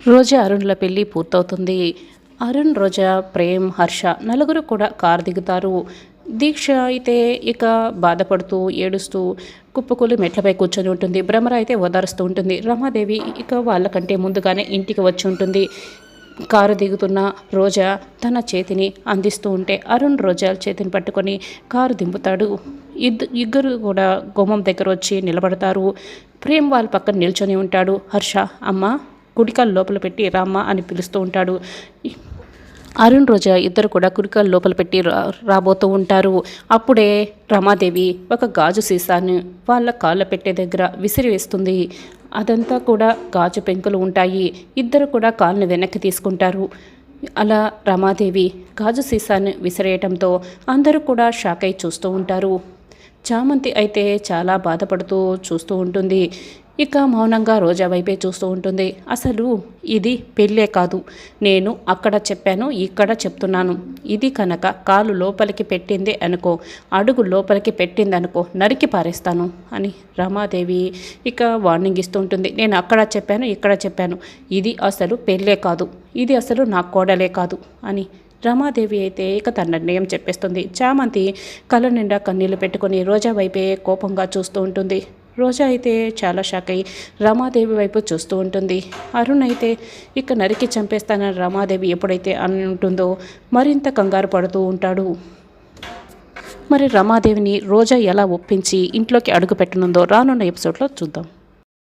రోజా అరుణ్ల పెళ్ళి పూర్తవుతుంది. అరుణ్ రోజా ప్రేమ్ హర్ష నలుగురు కూడా కారు దిగుతారు. దీక్ష అయితే ఇక బాధపడుతూ ఏడుస్తూ కుప్పకూలి మెట్లపై కూర్చొని ఉంటుంది. భ్రమర అయితే ఓదారుస్తూ ఉంటుంది. రమాదేవి ఇక వాళ్ళకంటే ముందుగానే ఇంటికి వచ్చి ఉంటుంది. కారు దిగుతున్న రోజా తన చేతిని అందిస్తూ ఉంటే అరుణ్ రోజా చేతిని పట్టుకొని కారు దింపుతాడు. ఇద్ద ఇద్దరు కూడా గుమ్మం దగ్గర వచ్చి నిలబడతారు. ప్రేమ్ వాళ్ళ పక్కన నిల్చొని ఉంటాడు. హర్ష అమ్మ! కుడికాలు లోపల పెట్టి రామ్మ అని పిలుస్తూ ఉంటాడు. అరుణ్ రోజా ఇద్దరు కూడా కుడికాలు లోపల పెట్టి రా రాబోతూ ఉంటారు. అప్పుడే రమాదేవి ఒక గాజు సీసాను వాళ్ళ కాళ్ళ పెట్టే దగ్గర విసిరివేస్తుంది అదంతా కూడా గాజు పెంకులు ఉంటాయి. ఇద్దరు కూడా కాళ్ళని వెనక్కి తీసుకుంటారు. అలా రమాదేవి గాజు సీసాను విసిరేయటంతో అందరూ కూడా షాక్ అయి చూస్తూ ఉంటారు. చామంతి అయితే చాలా బాధపడుతూ చూస్తూ ఉంటుంది. ఇక మౌనంగా రోజా వైపే చూస్తూ ఉంటుంది. అసలు ఇది పెళ్ళే కాదు. నేను అక్కడ చెప్పాను ఇక్కడ చెప్తున్నాను. ఇది కనుక కాలు లోపలికి పెట్టింది అనుకో అడుగు లోపలికి పెట్టింది అనుకో నరికి పారేస్తాను అని రమాదేవి ఇక వార్నింగ్ ఇస్తూ ఉంటుంది. నేను అక్కడ చెప్పాను ఇక్కడ చెప్పాను. ఇది అసలు పెళ్ళే కాదు. ఇది అసలు నా కోడలే కాదు అని రమాదేవి అయితే ఇక తన నిర్ణయం చెప్పేస్తుంది. చామంతి కళ్ళ నిండా కన్నీళ్ళు పెట్టుకొని రోజా వైపే కోపంగా చూస్తూ ఉంటుంది. రోజా అయితే చాలా షాక్ అయ్యి రమాదేవి వైపు చూస్తూ ఉంటుంది. అరుణ్ అయితే ఇక నరికి చంపేస్తానని రమాదేవి ఎప్పుడైతే అని ఉంటుందో మరింత కంగారు పడుతూ ఉంటాడు. మరి రమాదేవిని రోజా ఎలా ఒప్పించి ఇంట్లోకి అడుగు పెట్టనుందో రానున్న ఎపిసోడ్లో చూద్దాం.